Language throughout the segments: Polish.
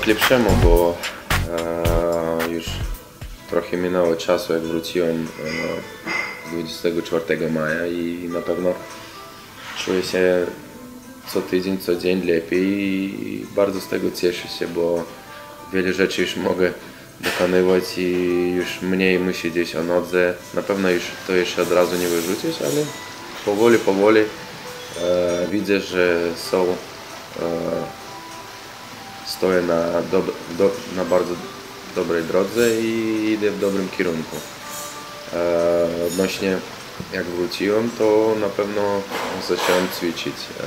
k lepszemu, bo e, już trochę minęło czasu, jak wróciłem e, 24 maja i na pewno czuję się co tydzień, co dzień lepiej i bardzo z tego cieszę się, bo wiele rzeczy już mogę dokonywać i już mniej musi gdzieś o nodze. Na pewno już to jeszcze od razu nie wyrzucisz, ale powoli, powoli e, widzę, że są e, stoję na, dob, do, na bardzo dobrej drodze i idę w dobrym kierunku. E, odnośnie jak wróciłem, to na pewno zacząłem ćwiczyć. E,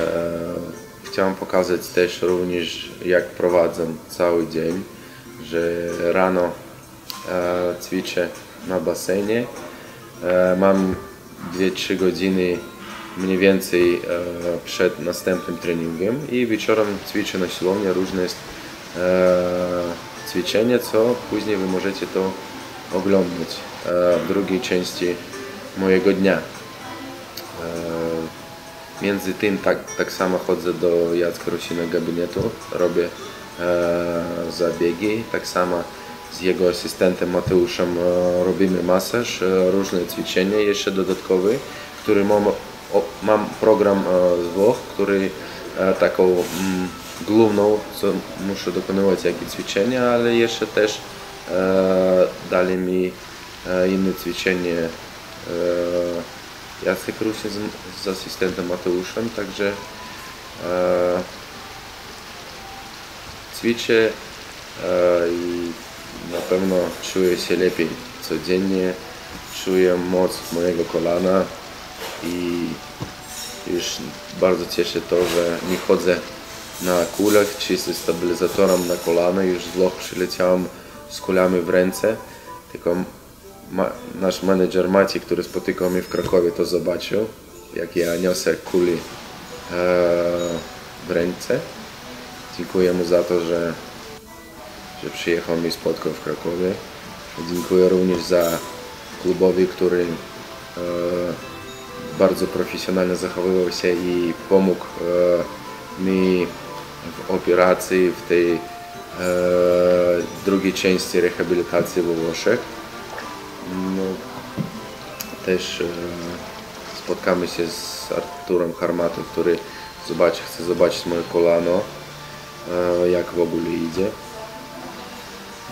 e, chciałem pokazać też również jak prowadzę cały dzień, że rano e, ćwiczę na basenie. E, mam 2-3 godziny mniej więcej e, przed następnym treningiem i wieczorem ćwiczę na siłowni różne e, ćwiczenia, co później Wy możecie to oglądać e, w drugiej części mojego dnia. Między tym tak, tak samo chodzę do Jacka Rusina gabinetu, robię zabiegi, tak samo z jego asystentem Mateuszem robimy masaż, różne ćwiczenia jeszcze dodatkowe, który mam, program e, z Włoch, który e, taką mm, główną, co muszę dokonywać jakie ćwiczenia, ale jeszcze też e, dali mi inne ćwiczenie Jacek Rusin z, z asystentem Mateuszem, także ćwiczę i na pewno czuję się lepiej codziennie, czuję moc mojego kolana i już bardzo cieszę to, że nie chodzę na kulach czy ze stabilizatorem na kolana, już z Włoch przyleciałem z kulami w ręce, tylko ma, nasz menedżer Maciej, który spotykał mnie w Krakowie, to zobaczył, jak ja niosę kuli e, w ręce. Dziękuję mu za to, że, że przyjechał mi spotkał w Krakowie. Dziękuję również za klubowi, który e, bardzo profesjonalnie zachowywał się i pomógł e, mi w operacji, w tej e, drugiej części rehabilitacji we Włoszech. No, też e, spotkamy się z Arturem Harmatą, który zobaczy, chce zobaczyć moje kolano, jak w ogóle idzie.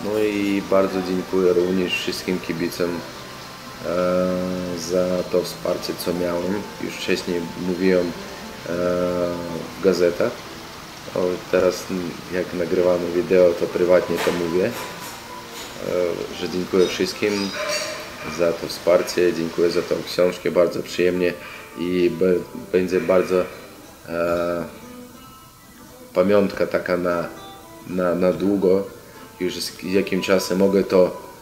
No i bardzo dziękuję również wszystkim kibicom za to wsparcie, co miałem. Już wcześniej mówiłem e, w gazetach. Teraz jak nagrywamy wideo, to prywatnie to mówię, e, że dziękuję wszystkim za to wsparcie, dziękuję za tą książkę, bardzo przyjemnie i będzie bardzo e, pamiątka taka na, na, na długo. Już z jakim czasem mogę to e,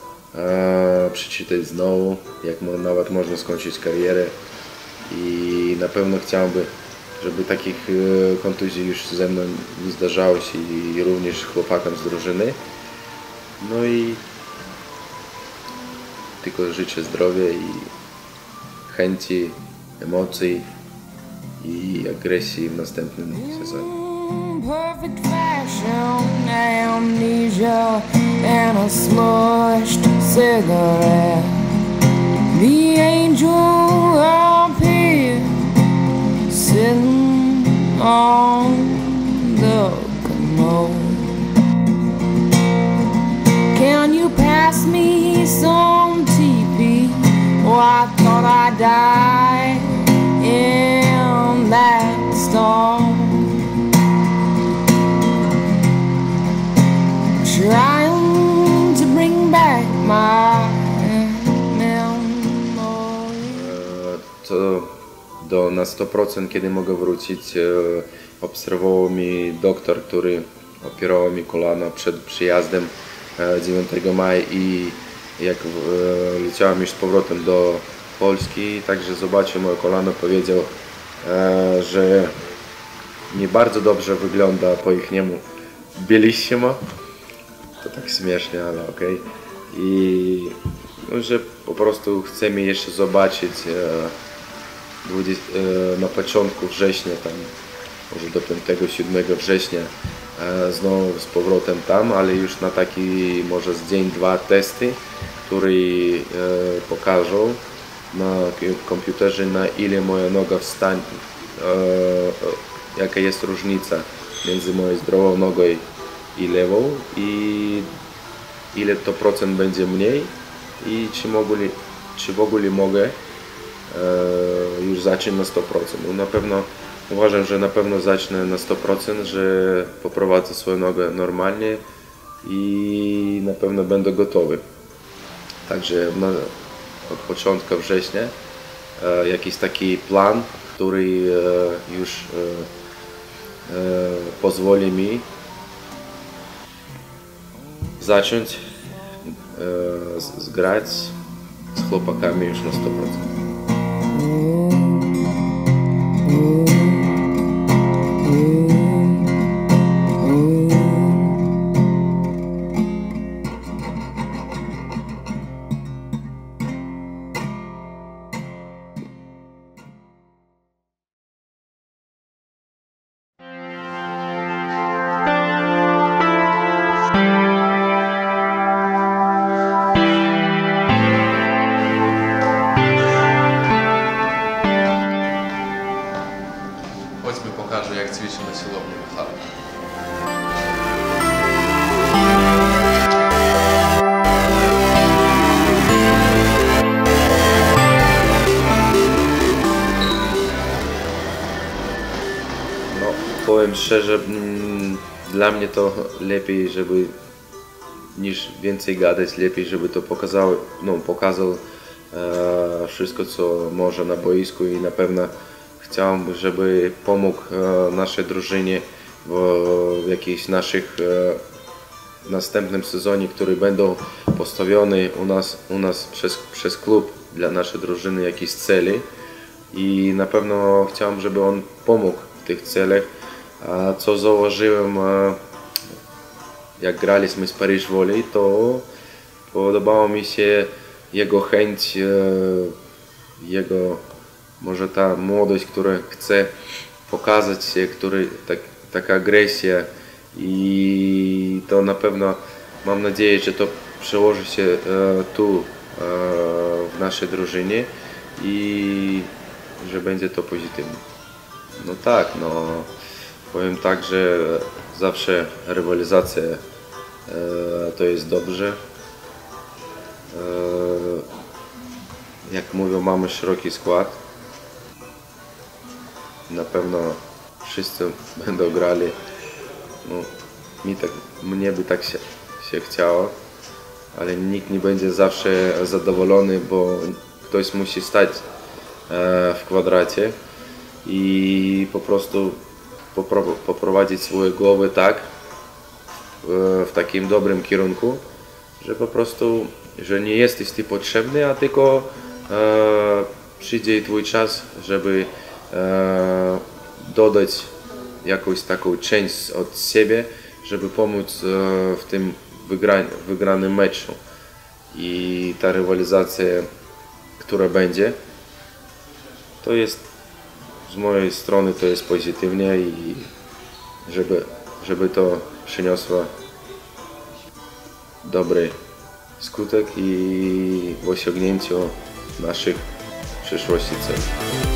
przeczytać znowu, jak mo, nawet można skończyć karierę i na pewno chciałbym, żeby takich e, kontuzji już ze mną nie zdarzało się i również chłopakom z drużyny. No i tylko życzę zdrowia i chęci, emocji i agresji w następnym sezonie. Perfect fashion, amnesia, and a smushed cigarette. The angel appeared, sitting on the commode. Can you pass me some TP? Oh, I thought I died na 100% kiedy mogę wrócić, e, obserwował mi doktor, który opierował mi kolano przed przyjazdem e, 9 maja i jak e, leciałem już z powrotem do Polski, także zobaczył moje kolano, powiedział, e, że nie bardzo dobrze wygląda po ich niemu Bielissimo. To tak śmiesznie, ale okej. I no, że po prostu chce mnie jeszcze zobaczyć e, 20, e, na początku września, tam może do 5-7 września e, znowu z powrotem tam, ale już na taki może z dzień, dwa testy, które e, pokażą na komputerze na ile moja noga wstanie, jaka jest różnica między moją zdrową nogą i lewą i ile to procent będzie mniej i czy, mogli, czy w ogóle mogę już zacząć na 100%. No na pewno uważam, że na pewno zacznę na 100%, że poprowadzę swoją nogę normalnie i na pewno będę gotowy. Także na, od początku września e, jakiś taki plan, który e, już e, pozwoli mi zacząć zgrać z chłopakami już na 100%. Powiem szczerze, mm, dla mnie to lepiej, żeby niż więcej gadać, lepiej, żeby to pokazał, no, pokazał e, wszystko, co może na boisku i na pewno chciałem, żeby pomógł e, naszej drużynie w, w jakichś naszych e, następnym sezonie, który będą postawione u nas, u nas przez, przez klub dla naszej drużyny jakieś cele i na pewno chciałem, żeby on pomógł w tych celach. Co zauważyłem, e, jak graliśmy z Paryż Volley, to podobało mi się jego chęć, e, jego może ta młodość, która chce pokazać się, który, tak, taka agresja i to na pewno mam nadzieję, że to przełoży się e, tu w naszej drużynie i że będzie to pozytywne. No tak, no powiem tak, że zawsze rywalizacja e, to jest dobrze. E, jak mówią, mamy szeroki skład. Na pewno wszyscy będą grali. No, mi tak, mnie by tak się, się chciało, ale nikt nie będzie zawsze zadowolony, bo ktoś musi stać e, w kwadracie i po prostu poprowadzić swoje głowy tak, w, w takim dobrym kierunku, że po prostu, że nie jesteś ty potrzebny, a tylko e, przyjdzie twój czas, żeby e, dodać jakąś taką część od siebie, żeby pomóc e, w tym wygra, wygranym meczu. I ta rywalizacja, która będzie, to jest z mojej strony to jest pozytywnie i żeby, żeby to przyniosło dobry skutek i w osiągnięciu naszych przyszłości celów.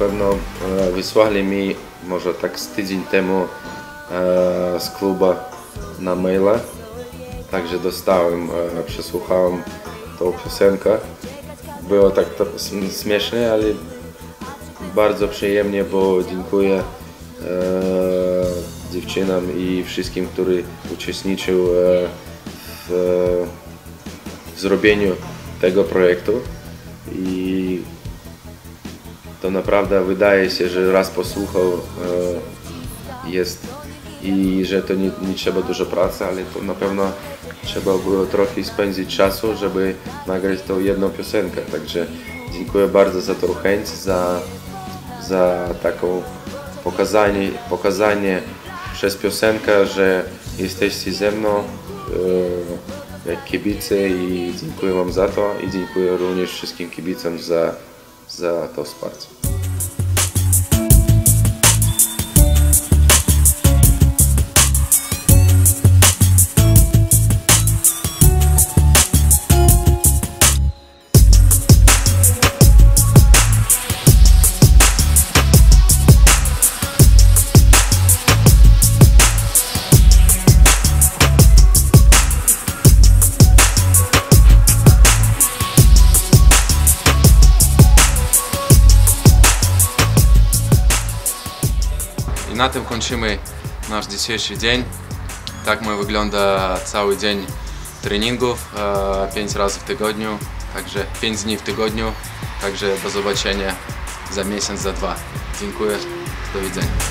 Pewno e, wysłali mi może tak z tydzień temu e, z klubu na maila. Także dostałem, e, przesłuchałem tą piosenkę. Było tak śmieszne, ale bardzo przyjemnie, bo dziękuję dziewczynom i wszystkim, którzy uczestniczył w zrobieniu tego projektu. I to naprawdę wydaje się, że raz posłuchał e, jest i że to nie, nie trzeba dużo pracy, ale to na pewno trzeba było trochę spędzić czasu, żeby nagrać tą jedną piosenkę. Także dziękuję bardzo za tą chęć, za, za taką pokazanie, pokazanie przez piosenkę, że jesteście ze mną e, jak kibice i dziękuję Wam za to i dziękuję również wszystkim kibicom za, za to wsparcie. Na tym kończymy nasz dzisiejszy dzień. Tak ma wygląda cały dzień treningów, e, 5 razy w tygodniu, także 5 dni w tygodniu. Także do zobaczenia za miesiąc, za dwa. Dziękuję, do widzenia.